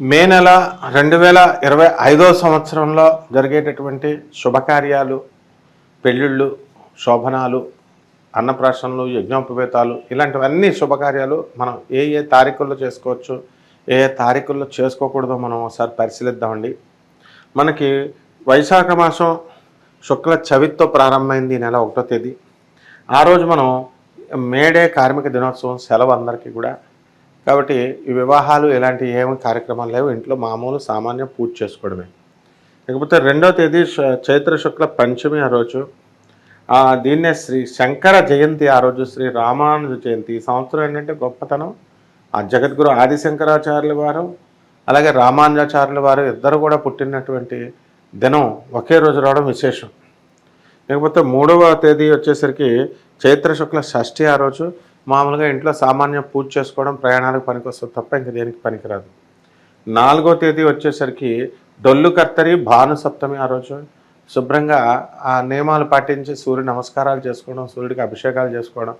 మే నెల రెండు వేల ఇరవై ఐదో సంవత్సరంలో జరిగేటటువంటి శుభకార్యాలు పెళ్ళిళ్ళు శోభనాలు అన్నప్రాసనలు యజ్ఞోపవేతాలు ఇలాంటివన్నీ శుభకార్యాలు మనం ఏ ఏ తారీఖుల్లో చేసుకోవచ్చు ఏ ఏ తారీఖుల్లో చేసుకోకూడదో మనం ఒకసారి పరిశీలిద్దామండి. మనకి వైశాఖ మాసం శుక్ల చవితితో ప్రారంభమైంది ఈ నెల ఒకటో తేదీ. ఆ రోజు మనం మేడే కార్మిక దినోత్సవం సెలవు అందరికీ కూడా. కాబట్టి ఈ వివాహాలు ఇలాంటి ఏమి కార్యక్రమాలు లేవు. ఇంట్లో మామూలు సామాన్య పూజ చేసుకోవడమే. లేకపోతే రెండో తేదీ చైత్ర శుక్ల పంచమి ఆ రోజు. దీన్నే శ్రీ శంకర జయంతి ఆ రోజు శ్రీ రామానుజ జయంతి. ఈ సంవత్సరం ఏంటంటే గొప్పతనం. ఆ జగద్గురు ఆదిశంకరాచార్యుల వారు అలాగే రామానుజాచార్యుల వారు ఇద్దరు కూడా పుట్టినటువంటి దినం ఒకే రోజు రావడం విశేషం. లేకపోతే మూడవ తేదీ వచ్చేసరికి చైత్ర శుక్ల షష్ఠి ఆ రోజు. మామూలుగా ఇంట్లో సామాన్య పూజ చేసుకోవడం ప్రయాణాలకు పనికొస్తుంది తప్ప ఇంక దేనికి పనికిరాదు. నాలుగో తేదీ వచ్చేసరికి డొల్లు కర్తరి భాను సప్తమి ఆ రోజు. శుభ్రంగా ఆ నియమాలు పాటించి సూర్య నమస్కారాలు చేసుకోవడం సూర్యుడికి అభిషేకాలు చేసుకోవడం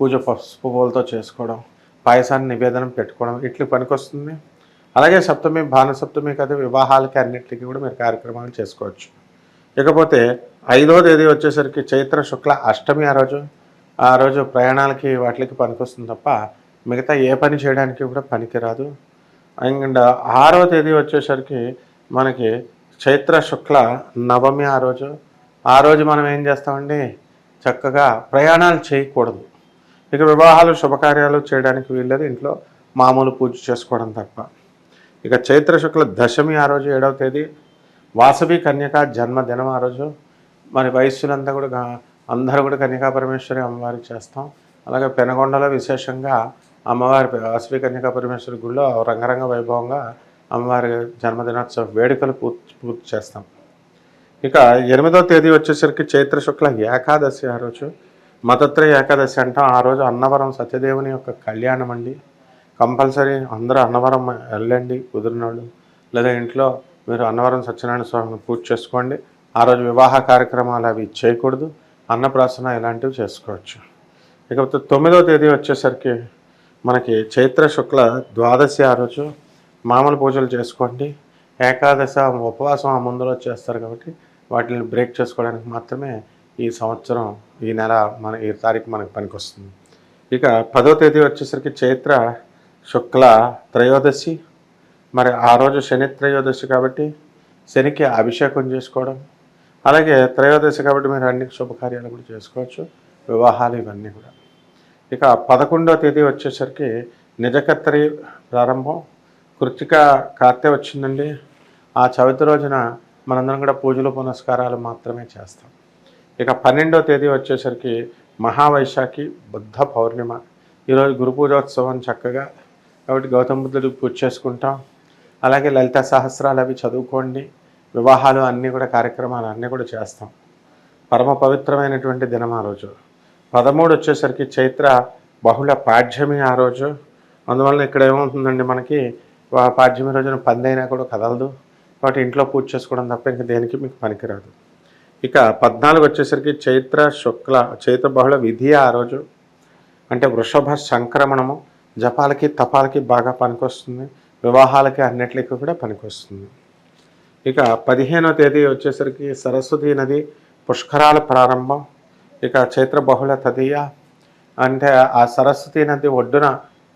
పూజ పసుపు పూలతో చేసుకోవడం పాయసాన్ని నివేదనం పెట్టుకోవడం ఇట్లు పనికొస్తుంది. అలాగే సప్తమి భాను సప్తమి కదా వివాహాలకి అన్నింటికి కూడా మీరు కార్యక్రమాలు చేసుకోవచ్చు. ఇకపోతే ఐదో తేదీ వచ్చేసరికి చైత్ర శుక్ల అష్టమి ఆ రోజు. ఆ రోజు ప్రయాణాలకి వాటికి పనికొస్తుంది తప్ప మిగతా ఏ పని చేయడానికి కూడా పనికిరాదు. అండ్ ఆరో తేదీ వచ్చేసరికి మనకి చైత్ర శుక్ల నవమి ఆ రోజు. ఆ రోజు మనం ఏం చేస్తామండి? చక్కగా ప్రయాణాలు చేయకూడదు. ఇక వివాహాలు శుభకార్యాలు చేయడానికి వీళ్ళది ఇంట్లో మామూలు పూజ చేసుకోవడం తప్ప. ఇక చైత్ర శుక్ల దశమి ఆ రోజు ఏడవ తేదీ. వాసవి కన్యక జన్మదినం ఆ రోజు. మరి వయస్సులంతా కూడా అందరూ కూడా కన్యకా పరమేశ్వరి అమ్మవారికి చేస్తాం. అలాగే పెనగొండలో విశేషంగా అమ్మవారి వాసవి కన్యకా పరమేశ్వరి గుడిలో రంగరంగ వైభవంగా అమ్మవారి జన్మదినోత్సవ వేడుకలు పూర్తి పూర్తి చేస్తాం. ఇక ఎనిమిదో తేదీ వచ్చేసరికి చైత్ర శుక్ల ఏకాదశి ఆ రోజు. మతత్ర ఏకాదశి అంటాం. ఆ రోజు అన్నవరం సత్యదేవుని యొక్క కళ్యాణం అండి. కంపల్సరీ అందరూ అన్నవరం వెళ్ళండి కుదిరినోళ్ళు. లేదా ఇంట్లో మీరు అన్నవరం సత్యనారాయణ స్వామిని పూజ చేసుకోండి. ఆ రోజు వివాహ కార్యక్రమాలు అవి చేయకూడదు. అన్నప్రాసన ఇలాంటివి చేసుకోవచ్చు. ఇకపోతే తొమ్మిదో తేదీ వచ్చేసరికి మనకి చైత్ర శుక్ల ద్వాదశి ఆ రోజు మామూలు పూజలు చేసుకోండి. ఏకాదశ ఉపవాసం ఆ ముందులో చేస్తారు కాబట్టి వాటిని బ్రేక్ చేసుకోవడానికి మాత్రమే ఈ సంవత్సరం ఈ నెల మన ఈ తారీఖు మనకు పనికొస్తుంది. ఇక పదో తేదీ వచ్చేసరికి చైత్ర శుక్ల త్రయోదశి. మరి ఆ రోజు శని త్రయోదశి కాబట్టి శనికి అభిషేకం చేసుకోవడం అలాగే త్రయోదశి కాబట్టి మీరు అన్ని శుభకార్యాలు కూడా చేసుకోవచ్చు వివాహాలు ఇవన్నీ కూడా. ఇక పదకొండో తేదీ వచ్చేసరికి నిజకత్తరి ప్రారంభం. కృతిక కార్తె వచ్చిందండి. ఆ చవితి రోజున మనందరం కూడా పూజలు పునస్కారాలు మాత్రమే చేస్తాం. ఇక పన్నెండో తేదీ వచ్చేసరికి మహావైశాఖి బుద్ధ పౌర్ణిమ. ఈరోజు గురు పూజోత్సవం చక్కగా కాబట్టి గౌతమ బుద్ధుడికి పూజ చేసుకుంటాం. అలాగే లలిత సహస్రాలు అవి చదువుకోండి. వివాహాలు అన్నీ కూడా కార్యక్రమాలు అన్నీ కూడా చేస్తాం. పరమ పవిత్రమైనటువంటి దినం ఆ రోజు. పదమూడు వచ్చేసరికి చైత్ర బహుళ పాఠ్యమి ఆ రోజు. అందువలన ఇక్కడ ఏమవుతుందండి మనకి పాఠ్యమి రోజున పందైనా కూడా కదలదు. కాబట్టి ఇంట్లో పూజ చేసుకోవడం తప్ప ఇంక దేనికి మీకు పనికిరాదు. ఇక పద్నాలుగు వచ్చేసరికి చైత్ర శుక్ల చైత్ర బహుళ విధి ఆ రోజు. అంటే వృషభ సంక్రమణము జపాలకి తపాలకి బాగా పనికొస్తుంది. వివాహాలకి అన్నిటికీ కూడా పనికొస్తుంది. ఇక పదిహేనో తేదీ వచ్చేసరికి సరస్వతి నది పుష్కరాల ప్రారంభం. ఇక చైత్ర బహుళ తదియ. అంటే ఆ సరస్వతి నది ఒడ్డున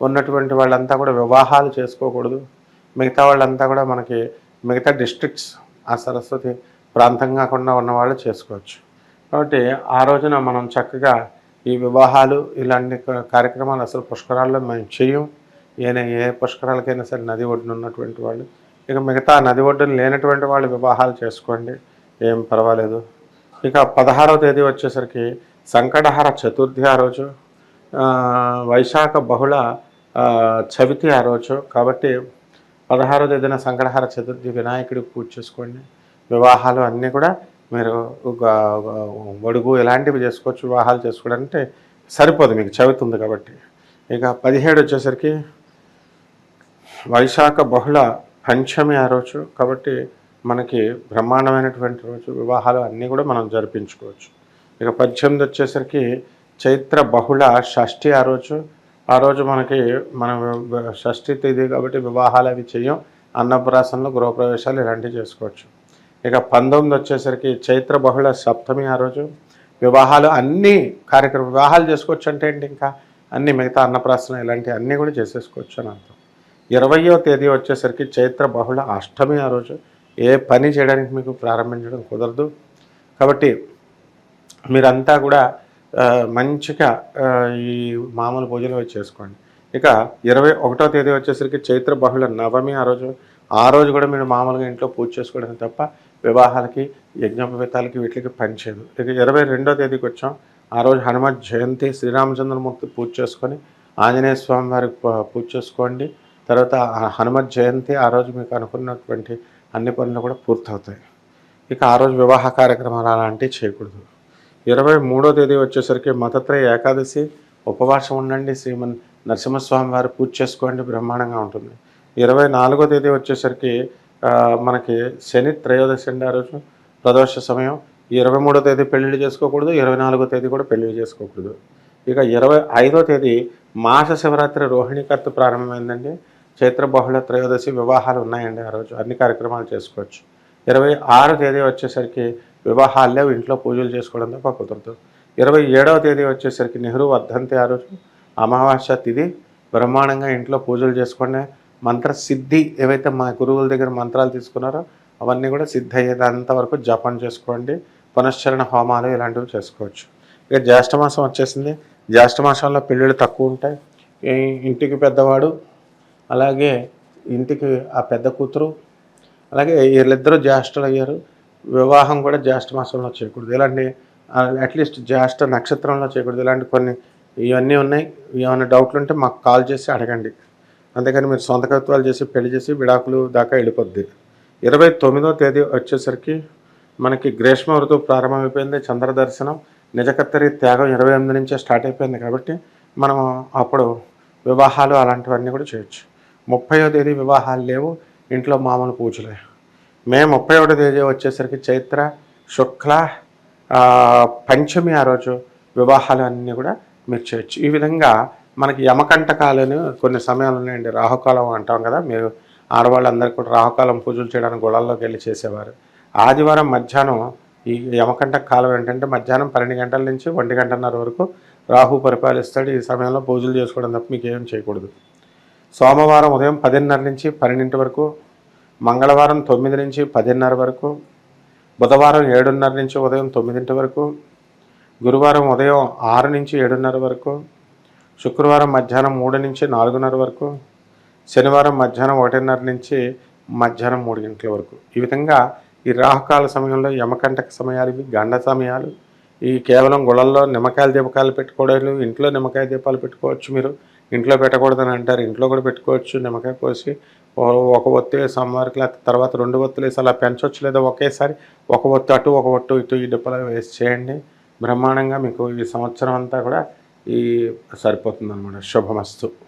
ఉన్నటువంటి వాళ్ళంతా కూడా వివాహాలు చేసుకోకూడదు. మిగతా వాళ్ళంతా కూడా మనకి మిగతా డిస్ట్రిక్ట్స్ ఆ సరస్వతి ప్రాంతం కాకుండా ఉన్న వాళ్ళు చేసుకోవచ్చు. కాబట్టి ఆ రోజున మనం చక్కగా ఈ వివాహాలు ఇలాంటి కార్యక్రమాలు అసలు పుష్కరాల్లో మేము చేయం ఏ ఏ పుష్కరాలకైనా సరే నది ఒడ్డున ఉన్నటువంటి వాళ్ళు ఇక మిగతా నది ఒడ్డున లేనటువంటి వాళ్ళు వివాహాలు చేసుకోండి. ఏం పర్వాలేదు. ఇక పదహారవ తేదీ వచ్చేసరికి సంకటహార చతుర్థి ఆ రోజు వైశాఖ బహుళ చవితి ఆ రోజు. కాబట్టి పదహారో తేదీన సంకటహార చతుర్థి వినాయకుడికి పూజ చేసుకోండి. వివాహాలు అన్నీ కూడా మీరు ఒక వడుగు ఇలాంటివి చేసుకోవచ్చు. వివాహాలు చేసుకోవడానికి సరిపోదు మీకు చవితి ఉంది కాబట్టి. ఇక పదిహేడు వచ్చేసరికి వైశాఖ బహుళ పంచమి ఆ రోజు. కాబట్టి మనకి బ్రహ్మాండమైనటువంటి రోజు వివాహాలు అన్నీ కూడా మనం జరిపించుకోవచ్చు. ఇక పద్దెనిమిది వచ్చేసరికి చైత్ర బహుళ షష్ఠి ఆ రోజు. ఆ రోజు మనకి మనం షష్ఠి తేదీ కాబట్టి వివాహాలు అవి చేయం అన్నప్రాసనలు గృహప్రవేశాలు ఇలాంటివి చేసుకోవచ్చు. ఇక పంతొమ్మిది వచ్చేసరికి చైత్ర బహుళ సప్తమి ఆ రోజు. వివాహాలు అన్ని కార్యక్రమం వివాహాలు చేసుకోవచ్చు అంటే ఏంటి ఇంకా? అన్ని మిగతా అన్నప్రాసన ఇలాంటివి అన్నీ కూడా చేసేసుకోవచ్చు అని అర్థం. ఇరవయో తేదీ వచ్చేసరికి చైత్ర బహుళ అష్టమి ఆ రోజు. ఏ పని చేయడానికి మీకు ప్రారంభించడం కుదరదు. కాబట్టి మీరంతా కూడా మంచిగా ఈ మామూలు పూజలు చేసుకోండి. ఇక ఇరవై ఒకటో తేదీ వచ్చేసరికి చైత్ర బహుళ నవమి ఆ రోజు. ఆ రోజు కూడా మీరు మామూలుగా ఇంట్లో పూజ చేసుకోవడం తప్ప వివాహాలకి యజ్ఞోపవేతాలకి వీటికి పనిచేయదు ఇక ఇరవై రెండో తేదీకి వచ్చాం. ఆ రోజు హనుమత్ జయంతి శ్రీరామచంద్రమూర్తి పూజ చేసుకొని ఆంజనేయ స్వామి వారికి పూజ చేసుకోండి. తర్వాత హనుమత్ జయంతి ఆ రోజు మీకు అనుకున్నటువంటి అన్ని పనులు కూడా పూర్తవుతాయి. ఇక ఆ రోజు వివాహ కార్యక్రమాలు అలాంటివి చేయకూడదు. ఇరవై మూడో తేదీ వచ్చేసరికి మతత్రయ ఏకాదశి. ఉపవాసం ఉండండి శ్రీమన్ నరసింహస్వామి వారు పూజ చేసుకోండి బ్రహ్మాండంగా ఉంటుంది. ఇరవై నాలుగో తేదీ వచ్చేసరికి మనకి శని త్రయోదశి అండి ఆ రోజు ప్రదోష సమయం. ఇరవై మూడో తేదీ పెళ్ళిళ్ళు చేసుకోకూడదు ఇరవై నాలుగో తేదీ కూడా పెళ్ళి చేసుకోకూడదు. ఇక ఇరవై ఐదో తేదీ మాస శివరాత్రి రోహిణి కర్త ప్రారంభమైందండి. చైత్ర బహుళ త్రయోదశి వివాహాలు ఉన్నాయండి ఆ రోజు. అన్ని కార్యక్రమాలు చేసుకోవచ్చు. ఇరవై ఆరు తేదీ వచ్చేసరికి వివాహాలు లేవు. ఇంట్లో పూజలు చేసుకోవడం తప్ప కుదరదు. ఇరవై ఏడవ తేదీ వచ్చేసరికి నెహ్రూ వర్ధంతి ఆ రోజు. అమావాస్య తిథి బ్రహ్మాండంగా ఇంట్లో పూజలు చేసుకునే మంత్రసిద్ధి ఏవైతే మా గురువుల దగ్గర మంత్రాలు తీసుకున్నారో అవన్నీ కూడా సిద్ధి అయ్యేంత వరకు జపం చేసుకోండి. పునశ్చరణ హోమాలు ఇలాంటివి చేసుకోవచ్చు. ఇక జ్యేష్ఠమాసం వచ్చేసింది. జ్యేష్ఠమాసంలో పెళ్ళిళ్ళు తక్కువ ఉంటాయి. ఈ ఇంటికి పెద్దవాడు అలాగే ఇంటికి ఆ పెద్ద కూతురు అలాగే వీళ్ళిద్దరూ జ్యేష్ఠులు అయ్యారు. వివాహం కూడా జ్యేష్ఠ మాసంలో చేయకూడదు. ఇలాంటి అట్లీస్ట్ జ్యేష్ఠ నక్షత్రంలో చేయకూడదు. ఇలాంటి కొన్ని ఇవన్నీ ఉన్నాయి. ఏమైనా డౌట్లు ఉంటే మాకు కాల్ చేసి అడగండి. అంతేకాని మీరు సొంత కవిత్వాలు చేసి పెళ్ళి చేసి విడాకులు దాకా వెళ్ళిపోద్ది. ఇరవై తొమ్మిదో తేదీ వచ్చేసరికి మనకి గ్రీష్మ ఋతువు ప్రారంభమైపోయింది చంద్ర దర్శనం. నిజకత్తరి త్యాగం ఇరవై ఎనిమిది నుంచే స్టార్ట్ అయిపోయింది కాబట్టి మనం అప్పుడు వివాహాలు అలాంటివన్నీ కూడా చేయొచ్చు. ముప్పయో తేదీ వివాహాలు లేవు ఇంట్లో మామూలు పూజలే. మే ముప్పై ఒకటో తేదీ వచ్చేసరికి చైత్ర శుక్ల పంచమి ఆ రోజు వివాహాలు అన్నీ కూడా మీరు చేయొచ్చు. ఈ విధంగా మనకి యమకంటకాలని కొన్ని సమయాలు ఉన్నాయండి రాహుకాలం అంటాం కదా మీరు ఆడవాళ్ళందరికీ కూడా రాహుకాలం పూజలు చేయడానికి గుళ్ళల్లోకి వెళ్ళి చేసేవారు. ఆదివారం మధ్యాహ్నం ఈ యమకంటక కాలం ఏంటంటే మధ్యాహ్నం పన్నెండు గంటల నుంచి ఒంటి గంటన్నర వరకు రాహు పరిపాలిస్తాడు ఈ సమయంలో పూజలు చేసుకోవడం తప్ప మీకు చేయకూడదు. సోమవారం ఉదయం పదిన్నర నుంచి పన్నెండింటి వరకు మంగళవారం తొమ్మిది నుంచి పదిన్నర వరకు బుధవారం ఏడున్నర నుంచి ఉదయం తొమ్మిదింటి వరకు గురువారం ఉదయం ఆరు నుంచి ఏడున్నర వరకు శుక్రవారం మధ్యాహ్నం మూడు నుంచి నాలుగున్నర వరకు శనివారం మధ్యాహ్నం ఒకటిన్నర నుంచి మధ్యాహ్నం మూడు గంటల వరకు. ఈ విధంగా ఈ రాహుకాల సమయంలో యమకంటక సమయాలు ఇవి గండ సమయాలు ఈ కేవలం గుళల్లో నిమ్మకాయల దీపకాలు పెట్టుకోవడాలు ఇంట్లో నిమ్మకాయ దీపాలు పెట్టుకోవచ్చు మీరు. ఇంట్లో పెట్టకూడదని అంటారు. ఇంట్లో కూడా పెట్టుకోవచ్చు. నిమ్మకాయ కోసి ఒక ఒత్తి వేసి అమ్మవారికి లేకపోతే తర్వాత రెండు ఒత్తులు వేసి అలా పెంచవచ్చు లేదా ఒకేసారి ఒక ఒత్తు అటు ఒక ఒట్టు ఇటు ఈ డిప్పలో వేసి చేయండి. బ్రహ్మాండంగా మీకు ఈ సంవత్సరం అంతా కూడా ఈ సరిపోతుంది అనమాట శుభమస్తు.